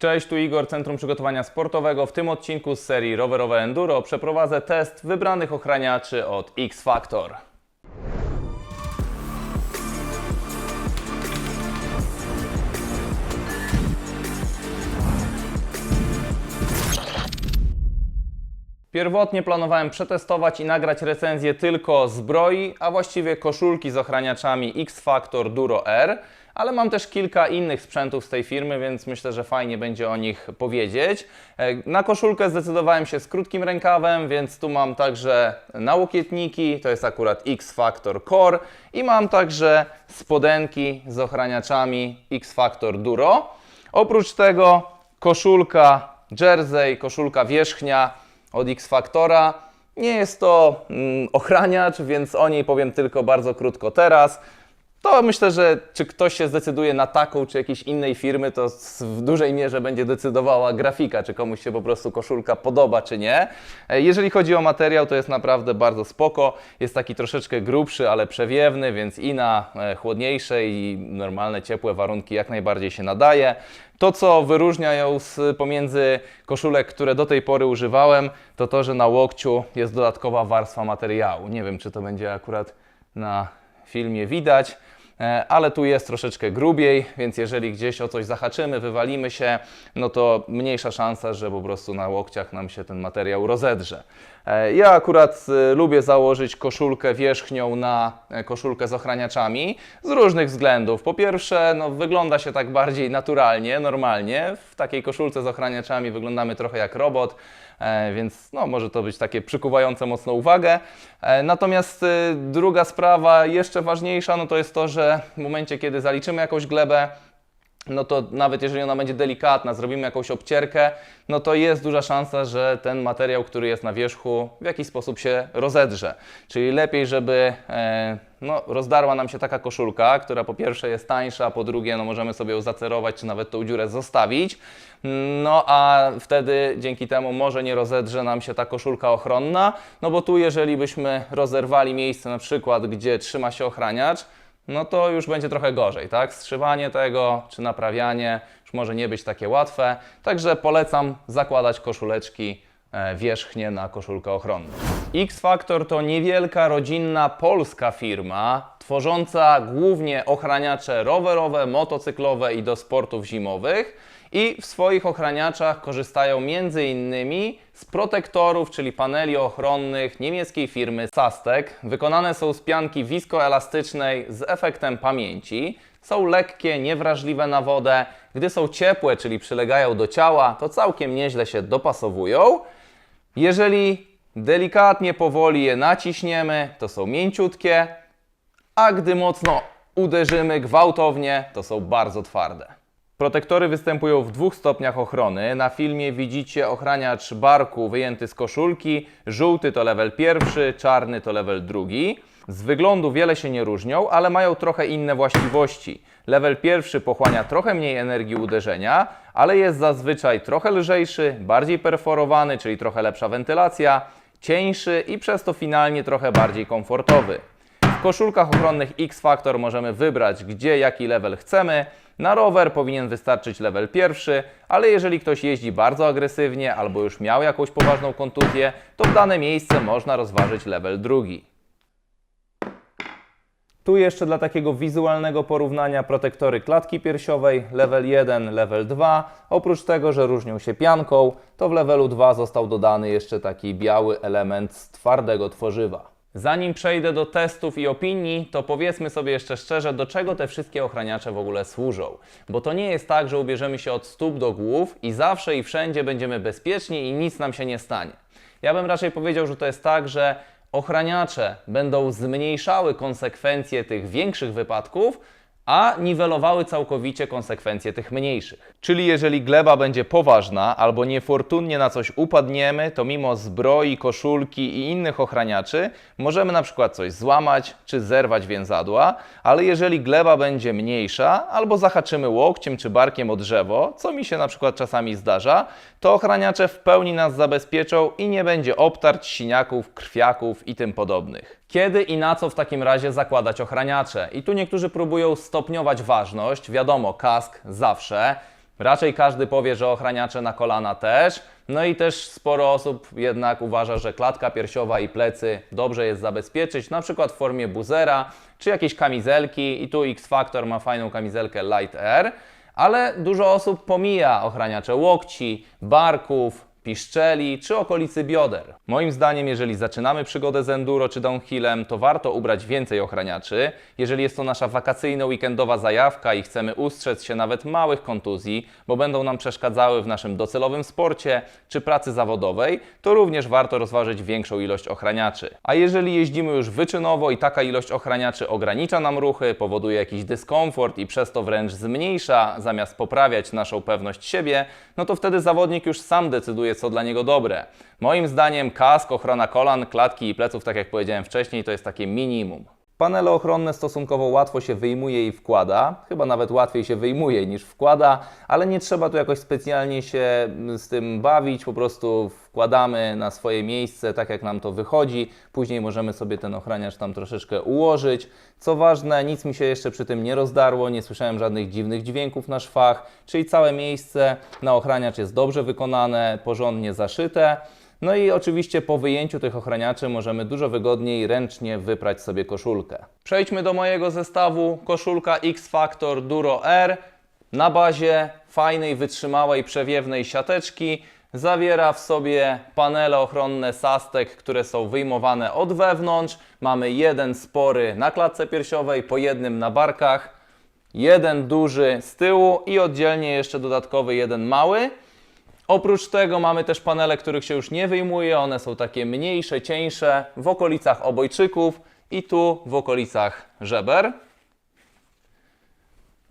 Cześć, tu Igor, Centrum Przygotowania Sportowego. W tym odcinku z serii Rowerowe Enduro przeprowadzę test wybranych ochraniaczy od X Factor. Pierwotnie planowałem przetestować i nagrać recenzję tylko zbroi, a właściwie koszulki z ochraniaczami X Factor Duro R, ale mam też kilka innych sprzętów z tej firmy, więc myślę, że fajnie będzie o nich powiedzieć. E, Na koszulkę zdecydowałem się z krótkim rękawem, więc tu mam także nałokietniki, to jest akurat X Factor Core i mam także spodenki z ochraniaczami X Factor Duro. Oprócz tego koszulka jersey, koszulka wierzchnia od X Factora. Nie jest to mm, ochraniacz, więc o niej powiem tylko bardzo krótko teraz. To myślę, że czy ktoś się zdecyduje na taką czy jakiejś innej firmy, to w dużej mierze będzie decydowała grafika, czy komuś się po prostu koszulka podoba, czy nie. E, Jeżeli chodzi o materiał, to jest naprawdę bardzo spoko. Jest taki troszeczkę grubszy, ale przewiewny, więc i na e, chłodniejsze i normalne, ciepłe warunki jak najbardziej się nadaje. To, co wyróżnia ją z pomiędzy koszulek, które do tej pory używałem, to to, że na łokciu jest dodatkowa warstwa materiału. Nie wiem, czy to będzie akurat na filmie widać, ale tu jest troszeczkę grubiej, więc jeżeli gdzieś o coś zahaczymy, wywalimy się, no to mniejsza szansa, że po prostu na łokciach nam się ten materiał rozedrze. E, Ja akurat e, lubię założyć koszulkę wierzchnią na e, koszulkę z ochraniaczami z różnych względów. Po pierwsze, no, wygląda się tak bardziej naturalnie, normalnie. W takiej koszulce z ochraniaczami wyglądamy trochę jak robot, więc no, może to być takie przykuwające mocno uwagę. Natomiast druga sprawa, jeszcze ważniejsza, no to jest to, że w momencie, kiedy zaliczymy jakąś glebę, no to nawet jeżeli ona będzie delikatna, zrobimy jakąś obcierkę, no to jest duża szansa, że ten materiał, który jest na wierzchu, w jakiś sposób się rozedrze. Czyli lepiej, żeby e, no, rozdarła nam się taka koszulka, która po pierwsze jest tańsza, a po drugie no, możemy sobie ją zacerować, czy nawet tą dziurę zostawić. No a wtedy dzięki temu może nie rozedrze nam się ta koszulka ochronna, no bo tu jeżeli byśmy rozerwali miejsce na przykład, gdzie trzyma się ochraniacz, no to już będzie trochę gorzej, tak? Strzywanie tego czy naprawianie już może nie być takie łatwe. Także polecam zakładać koszuleczki e, wierzchnie na koszulkę ochronną. X Factor to niewielka rodzinna polska firma tworząca głównie ochraniacze rowerowe, motocyklowe i do sportów zimowych i w swoich ochraniaczach korzystają m.in. z protektorów, czyli paneli ochronnych niemieckiej firmy Sastek. Wykonane są z pianki wiskoelastycznej z efektem pamięci. Są lekkie, niewrażliwe na wodę. Gdy są ciepłe, czyli przylegają do ciała, to całkiem nieźle się dopasowują. Jeżeli delikatnie, powoli je naciśniemy, to są mięciutkie, a gdy mocno uderzymy gwałtownie, to są bardzo twarde. Protektory występują w dwóch stopniach ochrony. Na filmie widzicie ochraniacz barku wyjęty z koszulki. Żółty to level pierwszy, czarny to level drugi. Z wyglądu wiele się nie różnią, ale mają trochę inne właściwości. Level pierwszy pochłania trochę mniej energii uderzenia, ale jest zazwyczaj trochę lżejszy, bardziej perforowany, czyli trochę lepsza wentylacja, cieńszy i przez to finalnie trochę bardziej komfortowy. W koszulkach ochronnych X Factor możemy wybrać, gdzie jaki level chcemy. Na rower powinien wystarczyć level pierwszy, ale jeżeli ktoś jeździ bardzo agresywnie albo już miał jakąś poważną kontuzję, to w dane miejsce można rozważyć level drugi. Tu jeszcze dla takiego wizualnego porównania protektory klatki piersiowej level 1, level 2. Oprócz tego, że różnią się pianką, to w levelu 2 został dodany jeszcze taki biały element z twardego tworzywa. Zanim przejdę do testów i opinii, to powiedzmy sobie jeszcze szczerze, do czego te wszystkie ochraniacze w ogóle służą. Bo to nie jest tak, że ubierzemy się od stóp do głów i zawsze i wszędzie będziemy bezpieczni i nic nam się nie stanie. Ja bym raczej powiedział, że to jest tak, że ochraniacze będą zmniejszały konsekwencje tych większych wypadków, a niwelowały całkowicie konsekwencje tych mniejszych. Czyli jeżeli gleba będzie poważna albo niefortunnie na coś upadniemy, to mimo zbroi, koszulki i innych ochraniaczy możemy na przykład coś złamać czy zerwać więzadła, ale jeżeli gleba będzie mniejsza albo zahaczymy łokciem czy barkiem o drzewo, co mi się na przykład czasami zdarza, to ochraniacze w pełni nas zabezpieczą i nie będzie obtarć, siniaków, krwiaków i tym podobnych. Kiedy i na co w takim razie zakładać ochraniacze? I tu niektórzy próbują stopniować ważność. Wiadomo, kask zawsze. Raczej każdy powie, że ochraniacze na kolana też. No i też sporo osób jednak uważa, że klatka piersiowa i plecy dobrze jest zabezpieczyć, na przykład w formie buzera czy jakieś kamizelki. I tu X-Factor ma fajną kamizelkę Light Air, ale dużo osób pomija ochraniacze łokci, barków, piszczeli czy okolicy bioder. Moim zdaniem, jeżeli zaczynamy przygodę z enduro czy downhillem, to warto ubrać więcej ochraniaczy. Jeżeli jest to nasza wakacyjno-weekendowa zajawka i chcemy ustrzec się nawet małych kontuzji, bo będą nam przeszkadzały w naszym docelowym sporcie czy pracy zawodowej, to również warto rozważyć większą ilość ochraniaczy. A jeżeli jeździmy już wyczynowo i taka ilość ochraniaczy ogranicza nam ruchy, powoduje jakiś dyskomfort i przez to wręcz zmniejsza, zamiast poprawiać naszą pewność siebie, no to wtedy zawodnik już sam decyduje, co dla niego dobre. Moim zdaniem kask, ochrona kolan, klatki i pleców, tak jak powiedziałem wcześniej, to jest takie minimum. Panele ochronne stosunkowo łatwo się wyjmuje i wkłada, chyba nawet łatwiej się wyjmuje niż wkłada, ale nie trzeba tu jakoś specjalnie się z tym bawić, po prostu wkładamy na swoje miejsce tak jak nam to wychodzi, później możemy sobie ten ochraniacz tam troszeczkę ułożyć. Co ważne, nic mi się jeszcze przy tym nie rozdarło, nie słyszałem żadnych dziwnych dźwięków na szwach, czyli całe miejsce na ochraniacz jest dobrze wykonane, porządnie zaszyte. No i oczywiście po wyjęciu tych ochraniaczy możemy dużo wygodniej ręcznie wyprać sobie koszulkę. Przejdźmy do mojego zestawu. Koszulka X Factor Duro R na bazie fajnej, wytrzymałej, przewiewnej siateczki. Zawiera w sobie panele ochronne Sastek, które są wyjmowane od wewnątrz. Mamy jeden spory na klatce piersiowej, po jednym na barkach, jeden duży z tyłu i oddzielnie jeszcze dodatkowy jeden mały. Oprócz tego mamy też panele, których się już nie wyjmuje. One są takie mniejsze, cieńsze w okolicach obojczyków i tu w okolicach żeber.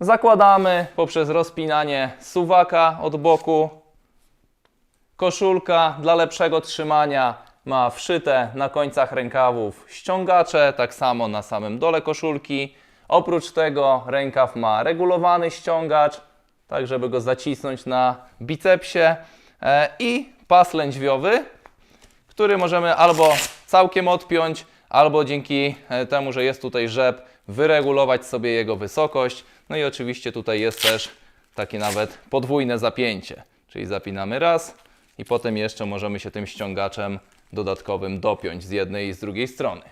Zakładamy poprzez rozpinanie suwaka od boku. Koszulka dla lepszego trzymania ma wszyte na końcach rękawów ściągacze, tak samo na samym dole koszulki. Oprócz tego rękaw ma regulowany ściągacz, tak żeby go zacisnąć na bicepsie e, i pas lędźwiowy, który możemy albo całkiem odpiąć, albo dzięki e, temu, że jest tutaj rzep, wyregulować sobie jego wysokość. No i oczywiście tutaj jest też takie nawet podwójne zapięcie, czyli zapinamy raz i potem jeszcze możemy się tym ściągaczem dodatkowym dopiąć z jednej i z drugiej strony.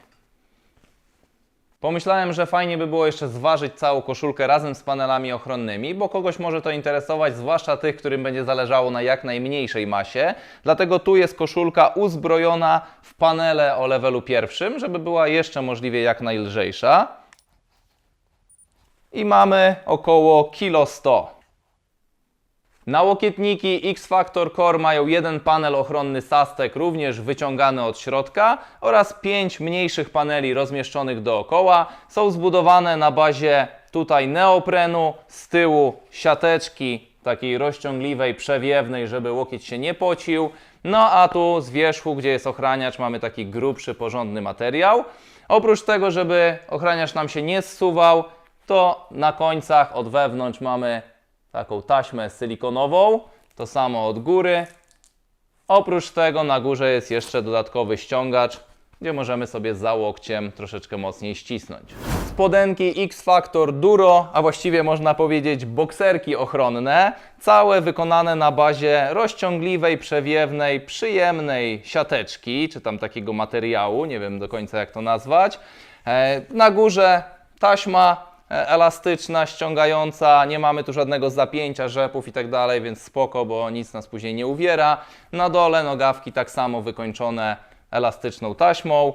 Pomyślałem, że fajnie by było jeszcze zważyć całą koszulkę razem z panelami ochronnymi, bo kogoś może to interesować, zwłaszcza tych, którym będzie zależało na jak najmniejszej masie. Dlatego tu jest koszulka uzbrojona w panele o levelu pierwszym, żeby była jeszcze możliwie jak najlżejsza. I mamy około kilo 100. Nałokietniki X-Factor Core mają jeden panel ochronny Sastek, również wyciągany od środka oraz pięć mniejszych paneli rozmieszczonych dookoła. Są zbudowane na bazie tutaj neoprenu, z tyłu siateczki takiej rozciągliwej, przewiewnej, żeby łokieć się nie pocił. No a tu z wierzchu, gdzie jest ochraniacz, mamy taki grubszy, porządny materiał. Oprócz tego, żeby ochraniacz nam się nie zsuwał, to na końcach od wewnątrz mamy taką taśmę silikonową, to samo od góry. Oprócz tego na górze jest jeszcze dodatkowy ściągacz, gdzie możemy sobie za łokciem troszeczkę mocniej ścisnąć. Spodenki X-Factor Duro, a właściwie można powiedzieć bokserki ochronne, całe wykonane na bazie rozciągliwej, przewiewnej, przyjemnej siateczki, czy tam takiego materiału, nie wiem do końca jak to nazwać. E, Na górze taśma elastyczna, ściągająca, nie mamy tu żadnego zapięcia, rzepów i tak dalej, więc spoko, bo nic nas później nie uwiera. Na dole nogawki tak samo wykończone elastyczną taśmą.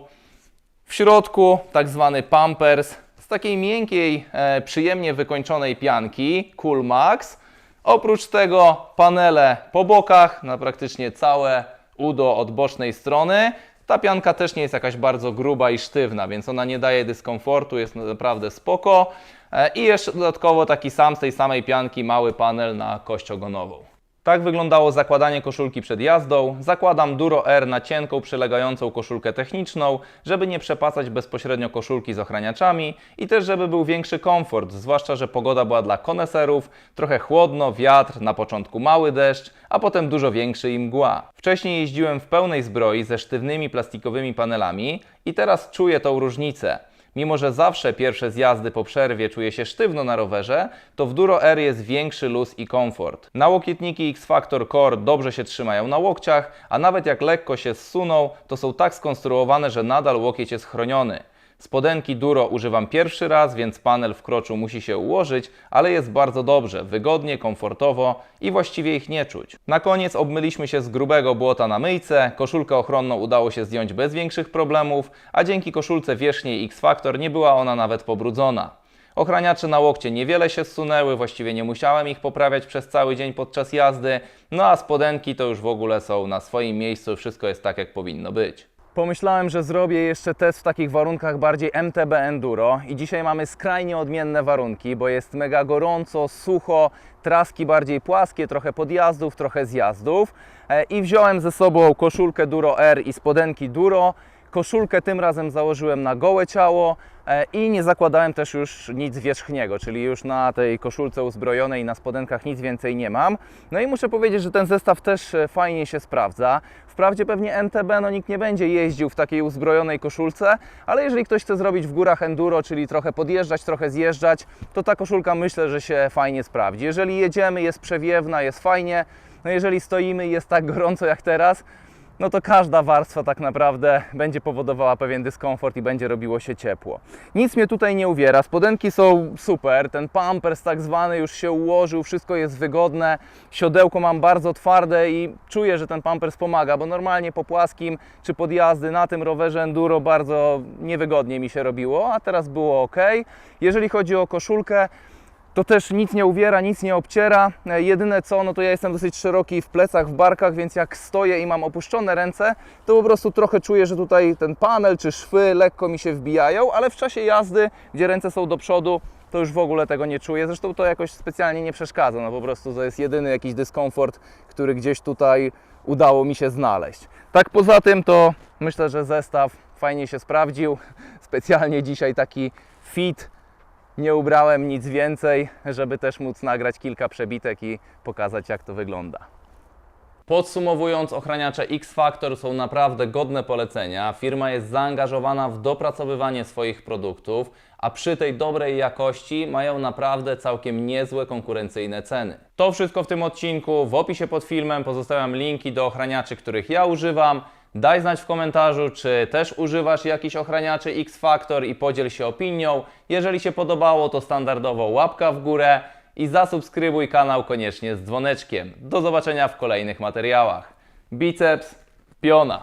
W środku tak zwany pampers z takiej miękkiej, e, przyjemnie wykończonej pianki Cool Max. Oprócz tego panele po bokach na praktycznie całe udo od bocznej strony. Ta pianka też nie jest jakaś bardzo gruba i sztywna, więc ona nie daje dyskomfortu, jest naprawdę spoko. E, I jeszcze dodatkowo taki sam z tej samej pianki mały panel na kość ogonową. Tak wyglądało zakładanie koszulki przed jazdą. Zakładam Duro R na cienką, przylegającą koszulkę techniczną, żeby nie przepasać bezpośrednio koszulki z ochraniaczami i też żeby był większy komfort, zwłaszcza, że pogoda była dla koneserów, trochę chłodno, wiatr, na początku mały deszcz, a potem dużo większy i mgła. Wcześniej jeździłem w pełnej zbroi ze sztywnymi plastikowymi panelami i teraz czuję tą różnicę. Mimo, że zawsze pierwsze zjazdy po przerwie czuję się sztywno na rowerze, to w Duro R jest większy luz i komfort. Nałokietniki X-Factor Core dobrze się trzymają na łokciach, a nawet jak lekko się zsuną, to są tak skonstruowane, że nadal łokieć jest chroniony. Spodenki Duro używam pierwszy raz, więc panel w kroczu musi się ułożyć, ale jest bardzo dobrze, wygodnie, komfortowo i właściwie ich nie czuć. Na koniec obmyliśmy się z grubego błota na myjce, koszulkę ochronną udało się zdjąć bez większych problemów, a dzięki koszulce wierzchniej X-Factor nie była ona nawet pobrudzona. Ochraniacze na łokcie niewiele się zsunęły, właściwie nie musiałem ich poprawiać przez cały dzień podczas jazdy, no a spodenki to już w ogóle są na swoim miejscu, wszystko jest tak jak powinno być. Pomyślałem, że zrobię jeszcze test w takich warunkach bardziej MTB Enduro i dzisiaj mamy skrajnie odmienne warunki, bo jest mega gorąco, sucho, traski bardziej płaskie, trochę podjazdów, trochę zjazdów E, i wziąłem ze sobą koszulkę Duro R i spodenki Duro. Koszulkę tym razem założyłem na gołe ciało e, i nie zakładałem też już nic wierzchniego, czyli już na tej koszulce uzbrojonej na spodenkach nic więcej nie mam. No i muszę powiedzieć, że ten zestaw też e, fajnie się sprawdza. Wprawdzie pewnie MTB no nikt nie będzie jeździł w takiej uzbrojonej koszulce, ale jeżeli ktoś chce zrobić w górach enduro, czyli trochę podjeżdżać, trochę zjeżdżać, to ta koszulka myślę, że się fajnie sprawdzi. Jeżeli jedziemy, jest przewiewna, jest fajnie, no jeżeli stoimy i jest tak gorąco jak teraz, no to każda warstwa tak naprawdę będzie powodowała pewien dyskomfort i będzie robiło się ciepło. Nic mnie tutaj nie uwiera, spodenki są super, ten pampers tak zwany już się ułożył, wszystko jest wygodne, siodełko mam bardzo twarde i czuję, że ten pampers pomaga, bo normalnie po płaskim czy podjazdy na tym rowerze enduro bardzo niewygodnie mi się robiło, a teraz było ok. Jeżeli chodzi o koszulkę, to też nic nie uwiera, nic nie obciera. E, Jedyne co, no to ja jestem dosyć szeroki w plecach, w barkach, więc jak stoję i mam opuszczone ręce, to po prostu trochę czuję, że tutaj ten panel czy szwy lekko mi się wbijają, ale w czasie jazdy, gdzie ręce są do przodu, to już w ogóle tego nie czuję. Zresztą to jakoś specjalnie nie przeszkadza, no po prostu to jest jedyny jakiś dyskomfort, który gdzieś tutaj udało mi się znaleźć. Tak poza tym to myślę, że zestaw fajnie się sprawdził. Specjalnie dzisiaj taki fit nie ubrałem nic więcej, żeby też móc nagrać kilka przebitek i pokazać, jak to wygląda. Podsumowując, ochraniacze X-Factor są naprawdę godne polecenia. Firma jest zaangażowana w dopracowywanie swoich produktów, a przy tej dobrej jakości mają naprawdę całkiem niezłe konkurencyjne ceny. To wszystko w tym odcinku. W opisie pod filmem pozostawiam linki do ochraniaczy, których ja używam. Daj znać w komentarzu, czy też używasz jakichś ochraniaczy X-Factor i podziel się opinią. Jeżeli się podobało, to standardowo łapka w górę i zasubskrybuj kanał koniecznie z dzwoneczkiem. Do zobaczenia w kolejnych materiałach. Biceps, piona!